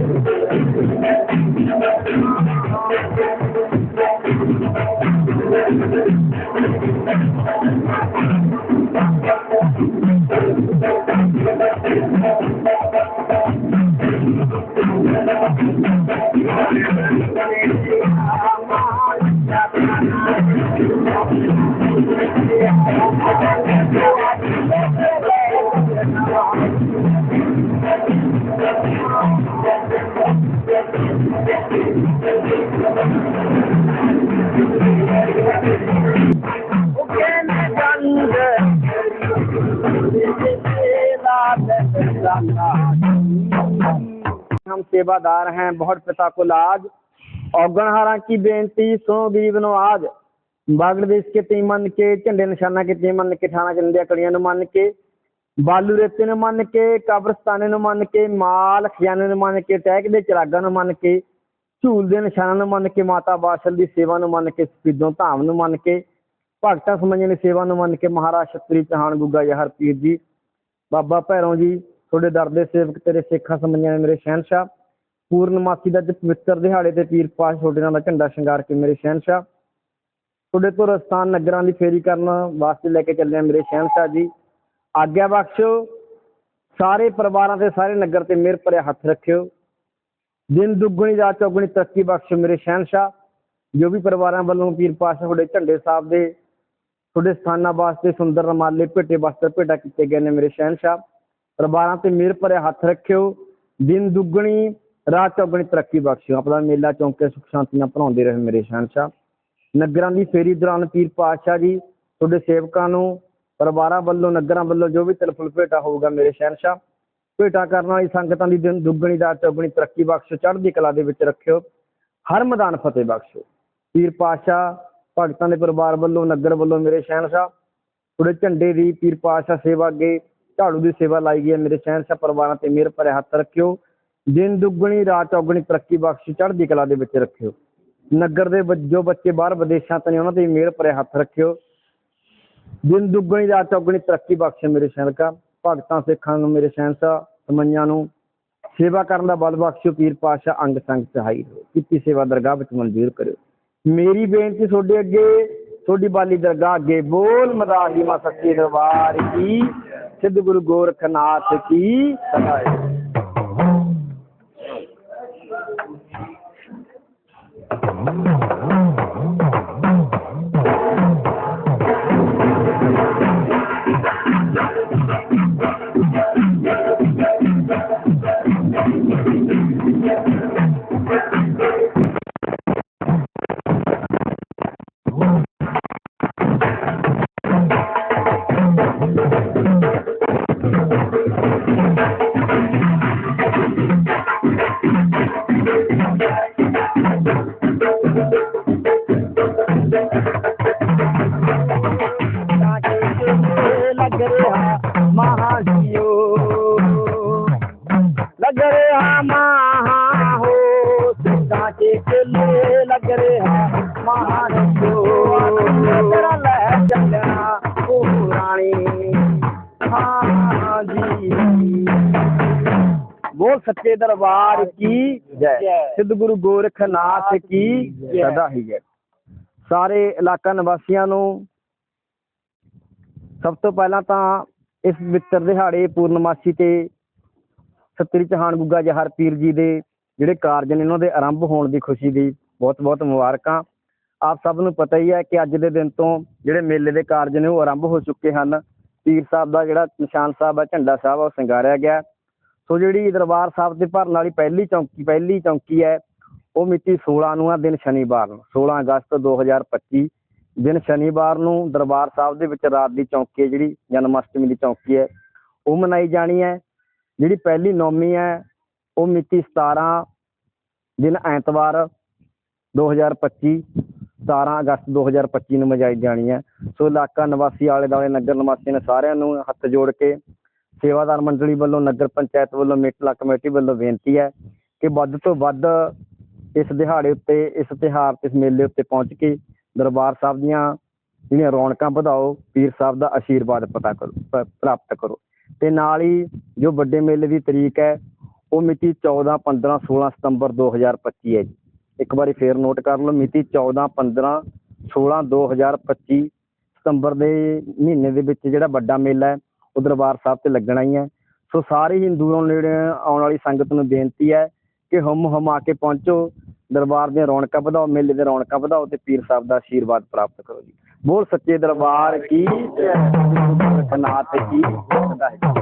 I'm not going to be able to do Yeah. हम सेवादार हैं बहुत पिता को लाज औगणहारा की बेनती सुनो गरीब नवाज ਬਾਗੜਦੇਸ਼ ਕੇ ਤੀ ਮੰਨ ਕੇ ਝੰਡੇ ਨਿਸ਼ਾਨਾ ਕੇ ਤੀ ਮੰਨ ਕੇ ਠਾਣਾ ਚੰਦਿਆ ਕੜੀਆਂ ਨੂੰ ਮੰਨ ਕੇ ਬਾਲੂ ਰੇਤੇ ਨੂੰ ਮੰਨ ਕੇ ਕਬਰਸਤਾਨੇ ਨੂੰ ਮੰਨ ਕੇ ਮਾਲ ਖਜ਼ਾਨੇ ਨੂੰ ਮੰਨ ਕੇ ਟਹਿਕ ਦੇ ਚਰਾਗਾਂ ਨੂੰ ਮੰਨ ਕੇ ਝੂਲ ਦੇ ਨਿਸ਼ਾਨਾਂ ਨੂੰ ਮੰਨ ਕੇ ਮਾਤਾ ਬਾਸ਼ਲ ਦੀ ਸੇਵਾ ਨੂੰ ਮੰਨ ਕੇ ਸਪੀਦੋਂ ਧਾਮ ਨੂੰ ਮੰਨ ਕੇ ਭਗਤਾਂ ਸਮਝਣ ਦੀ ਸੇਵਾ ਨੂੰ ਮੰਨ ਕੇ ਮਹਾਰਾਜ ਛਤਰੀ ਚਹਾਨ ਗੁੱਗਾ ਜਹਰ ਪੀਰ ਜੀ ਬਾਬਾ ਭੈਰੋਂ ਜੀ ਤੁਹਾਡੇ ਦਰ ਦੇ ਸੇਵਕ ਤੇਰੇ ਸੇਖਾਂ ਸਮਝਿਆ ਮੇਰੇ ਸ਼ਹਿਨਸ਼ਾਹ। ਪੂਰਨਮਾਸੀ ਦਾ ਪਵਿੱਤਰ ਦਿਹਾੜੇ ਤੇ ਪੀਰ ਪਾਸ਼ ਤੁਹਾਡੇ ਨਾਲ ਝੰਡਾ ਸ਼ਿੰਗਾਰ ਕੇ ਮੇਰੇ ਸ਼ਹਿਨਸ਼ਾਹ। ਤੁਹਾਡੇ ਤੋਂ ਰਸਤਾਨ ਨਗਰਾਂ ਦੀ ਫੇਰੀ ਕਰਨ ਵਾਸਤੇ ਲੈ ਕੇ ਚੱਲੇ ਆ ਮੇਰੇ ਸ਼ਹਿਨਸ਼ਾਹ ਜੀ। ਆਗਿਆ ਬਖਸ਼ੋ, ਸਾਰੇ ਪਰਿਵਾਰਾਂ ਤੇ ਸਾਰੇ ਨਗਰ ਤੇ ਮਿਹਰ ਭਰਿਆ ਹੱਥ ਰੱਖਿਓ। ਦਿਨ ਦੁੱਗਣੀ, ਰਾਤ ਚੌਗਣੀ ਤਰੱਕੀ ਬਖਸ਼ੋ ਮੇਰੇ ਸ਼ਹਿਨਸ਼ਾਹ। ਜੋ ਵੀ ਪਰਿਵਾਰਾਂ ਵੱਲੋਂ ਪੀਰ ਪਾਸ਼ਾ ਤੁਹਾਡੇ ਝੰਡੇ ਸਾਹਿਬ ਦੇ ਤੁਹਾਡੇ ਸਥਾਨਾਂ ਵਾਸਤੇ ਸੁੰਦਰ ਰੁਮਾਲੇ, ਭੇਟੇ ਵਾਸਤੇ ਭੇਟਾ ਕੀਤੇ ਗਏ ਨੇ ਮੇਰੇ ਸ਼ਹਿਨਸ਼ਾਹ। ਪਰਿਵਾਰਾਂ ਤੇ ਮਿਹਰ ਭਰਿਆ ਹੱਥ ਰੱਖਿਓ, ਦਿਨ ਦੁੱਗਣੀ ਰਾਤ ਚੌਗਣੀ ਤਰੱਕੀ ਬਖਸ਼ਿਓ। ਆਪਣਾ ਮੇਲਾ ਚੌਂਕੇ ਸੁਖ ਸ਼ਾਂਤੀਆਂ ਭਰਾਉਂਦੇ ਰਹੇ ਮੇਰੇ ਸ਼ਾਨਸ਼ਾਹ ਨਗਰਾਂ ਦੀ ਫੇਰੀ ਦੌਰਾਨ ਪੀਰ ਪਾਤਸ਼ਾਹ ਜੀ, ਤੁਹਾਡੇ ਸੇਵਕਾਂ ਨੂੰ, ਪਰਿਵਾਰਾਂ ਵੱਲੋਂ, ਨਗਰਾਂ ਵੱਲੋਂ ਜੋ ਵੀ ਤਿਲ ਫੁੱਲ ਭੇਟਾ ਹੋਊਗਾ ਮੇਰੇ ਸ਼ਹਿਨशाह ਭੇਟਾ ਕਰਨ ਵਾਲੀ ਸੰਗਤਾਂ ਦੀ ਦਿਨ ਦੁੱਗਣੀ ਰਾਤ ਚੌਗਣੀ ਤਰੱਕੀ ਬਖਸ਼ੋ ਚੜ੍ਹਦੀ ਕਲਾ ਦੇ ਵਿੱਚ ਰੱਖਿਓ। ਹਰ ਮੈਦਾਨ ਫਤਿਹ ਬਖਸ਼ੋ ਪੀਰ ਪਾਤਸ਼ਾਹ, ਭਗਤਾਂ ਦੇ ਪਰਿਵਾਰ ਵੱਲੋਂ, ਨਗਰ ਵੱਲੋਂ ਮੇਰੇ ਸ਼ਹਿਨशाह ਤੁਹਾਡੇ ਝੰਡੇ ਦੀ ਪੀਰ ਪਾਤਸ਼ਾਹ ਸੇਵਾ ਅੱਗੇ ਝਾੜੂ ਦੀ ਸੇਵਾ ਲਾਈ ਗਈ ਹੈ। ਮੇਰੇ ਸਹਿਨਸ਼ਾ ਪਰਿਵਾਰਾਂ ਤੇ ਮਿਹਰ ਭਰਿਆ ਹੱਥ ਰੱਖਿਓ। ਦਿਨ ਦੁੱਗਣੀ, ਰਾਤ ਔਗਣੀ ਤਰੱਕੀ ਬਖਸ਼ ਚੜ੍ਹਦੀ ਕਲਾ ਦੇ ਵਿੱਚ ਰੱਖਿਓ। ਨਗਰ ਦੇ ਜੋ ਬੱਚੇ ਬਾਹਰ ਵਿਦੇਸ਼ਾਂ ਤੋਂ ਨੇ, ਉਹਨਾਂ ਤੇ ਮਿਹਰ ਭਰਿਆ ਹੱਥ ਰੱਖਿਓ। ਦਿਨ ਦੁੱਗਣੀ, ਰਾਤ ਔਗਣੀ ਤਰੱਕੀ ਬਖਸ਼ੇ ਮੇਰੇ ਸੈਨਿਕਾਂ ਭਗਤਾਂ, ਸਿੱਖਾਂ ਨੂੰ, ਮੇਰੇ ਸੈਨਿਕਾਂ ਸਮੰਨਾਂ ਨੂੰ ਸੇਵਾ ਕਰਨ ਦਾ ਬਲ ਬਖਸ਼ਿਓ। ਪੀਰ ਪਾਸ਼ਾ ਅੰਗ ਸੰਗ ਸਹਾਈ ਹੋ ਕੀਤੀ ਸੇਵਾ ਦਰਗਾਹ ਵਿੱਚ ਮਨਜ਼ੂਰ ਕਰਿਓ। ਮੇਰੀ ਬੇਨਤੀ ਤੁਹਾਡੇ ਅੱਗੇ, ਤੁਹਾਡੀ ਬਾਲੀ ਦਰਗਾਹ ਅੱਗੇ ਬੋਲ ਮਦਾਹੀਮਾ ਸੱਚੀ ਦਰਬਾਰ ਕੀ ਸਿੱਧ ਗੁਰੂ ਗੋਰਖਨਾਥ ਕੀ ਸਹਾਇ। Thank you. ਬੋਲ ਸੱਚੇ ਦਰਬਾਰ ਕੀ ਜੈ? ਸਿੱਧ ਗੁਰੂ ਗੋਰਖਨਾਥ ਕੀ ਸਦਾ ਹੀ ਜੈ। ਸਾਰੇ ਇਲਾਕਾ ਨਿਵਾਸੀਆਂ ਨੂੰ ਸਭ ਤੋਂ ਪਹਿਲਾਂ ਤਾਂ ਇਸ ਮਿੱਤਰ ਦਿਹਾੜੇ ਪੂਰਨਮਾਸੀ ਤੇ ਸਤਰੀ ਚਹਾਨ ਗੁੱਗਾ ਜਹਰ ਪੀਰ ਜੀ ਦੇ ਜਿਹੜੇ ਕਾਰਜ ਨੇ ਉਹਨਾਂ ਦੇ ਆਰੰਭ ਹੋਣ ਦੀ ਖੁਸ਼ੀ ਦੀ ਬਹੁਤ ਬਹੁਤ ਮੁਬਾਰਕਾਂ। ਆਪ ਸਭ ਨੂੰ ਪਤਾ ਹੀ ਹੈ ਕਿ ਅੱਜ ਦੇ ਦਿਨ ਤੋਂ ਜਿਹੜੇ ਮੇਲੇ ਦੇ ਕਾਰਜ ਨੇ ਉਹ ਆਰੰਭ ਹੋ ਚੁੱਕੇ ਹਨ। ਪੀਰ ਸਾਹਿਬ ਦਾ ਜਿਹੜਾ ਨਿਸ਼ਾਨ ਸਾਹਿਬ ਹੈ ਝੰਡਾ ਸਾਹਿਬ ਆ ਉਹ ਸਿੰਗਾਰਿਆ ਗਿਆ। ਸੋ ਜਿਹੜੀ ਦਰਬਾਰ ਸਾਹਿਬ ਤੇ ਭਰਨ ਵਾਲੀ ਪਹਿਲੀ ਚੌਂਕੀ ਪਹਿਲੀ ਚੌਂਕੀ ਹੈ, ਉਹ ਮਿਤੀ 16 ਨੂੰ ਆ ਦਿਨ ਸ਼ਨੀਵਾਰ ਨੂੰ 16 ਅਗਸਤ 2025 ਦਿਨ ਸ਼ਨੀਵਾਰ ਨੂੰ ਦਰਬਾਰ ਸਾਹਿਬ ਦੇ ਵਿੱਚ ਰਾਤ ਦੀ ਚੌਂਕੀ ਹੈ, ਜਿਹੜੀ ਜਨਮ ਅਸ਼ਟਮੀ ਦੀ ਚੌਂਕੀ ਹੈ, ਉਹ ਮਨਾਈ ਜਾਣੀ ਹੈ। ਜਿਹੜੀ ਪਹਿਲੀ ਨੌਮੀ ਹੈ, ਉਹ ਮਿਤੀ 17 ਦਿਨ ਐਤਵਾਰ 2025 17 ਅਗਸਤ 2025 ਨੂੰ ਮਜਾਈ ਜਾਣੀ ਹੈ। ਸੋ ਇਲਾਕਾ ਨਿਵਾਸੀ ਆਲੇ ਦੁਆਲੇ ਨਗਰ ਨਿਵਾਸੀ ਨੇ ਸਾਰਿਆਂ ਨੂੰ ਹੱਥ ਜੋੜ ਕੇ ਸੇਵਾਦਾਰ ਮੰਡਲੀ ਵੱਲੋਂ, ਨਗਰ ਪੰਚਾਇਤ ਵੱਲੋਂ ਮੇਟਲਾ ਕਮੇਟੀ ਵੱਲੋਂ ਬੇਨਤੀ ਹੈ ਕਿ ਵੱਧ ਤੋਂ ਵੱਧ ਇਸ ਦਿਹਾੜੇ ਉੱਤੇ, ਇਸ ਤਿਉਹਾਰ ਤੇ, ਇਸ ਮੇਲੇ ਉੱਤੇ ਪਹੁੰਚ ਕੇ ਦਰਬਾਰ ਸਾਹਿਬ ਦੀਆਂ ਜਿਹੜੀਆਂ ਰੌਣਕਾਂ ਵਧਾਓ, ਪੀਰ ਸਾਹਿਬ ਦਾ ਆਸ਼ੀਰਵਾਦ ਪਤਾ ਕਰੋ, ਪ- ਪ੍ਰਾਪਤ ਕਰੋ। ਤੇ ਨਾਲ ਹੀ ਜੋ ਵੱਡੇ ਮੇਲੇ ਦੀ ਤਰੀਕ ਹੈ, ਉਹ ਮਿਤੀ 14 15 16 ਸਤੰਬਰ 2025 ਹੈ ਜੀ। ਇੱਕ ਵਾਰੀ ਫੇਰ ਨੋਟ ਕਰ ਲਓ, ਮਿਤੀ 14 15 16 2025 ਸਤੰਬਰ ਦੇ ਮਹੀਨੇ ਦੇ ਵਿੱਚ ਜਿਹੜਾ ਵੱਡਾ ਮੇਲਾ ਹੈ ਉਹ ਦਰਬਾਰ ਸਾਹਿਬ ਤੇ ਲੱਗਣਾ ਹੀ ਹੈ ਸੋ ਸਾਰੇ ਹਿੰਦੂਆਂ ਨੇੜੇ ਆਉਣ ਵਾਲੀ ਸੰਗਤ ਨੂੰ ਬੇਨਤੀ ਹੈ ਕਿ ਹਮ ਹਮਾ ਕੇ ਪਹੁੰਚੋ, ਦਰਬਾਰ ਦੀਆਂ ਰੌਣਕਾਂ ਵਧਾਓ, ਮੇਲੇ ਦੀਆਂ ਰੌਣਕਾਂ ਵਧਾਓ ਤੇ ਪੀਰ ਸਾਹਿਬ ਦਾ ਆਸ਼ੀਰਵਾਦ ਪ੍ਰਾਪਤ ਕਰੋ ਜੀ। ਬੋਲ ਸੱਚੇ ਦਰਬਾਰ ਕੀ ਜੈ ਨਾਥ ਕੀ? ਜੈ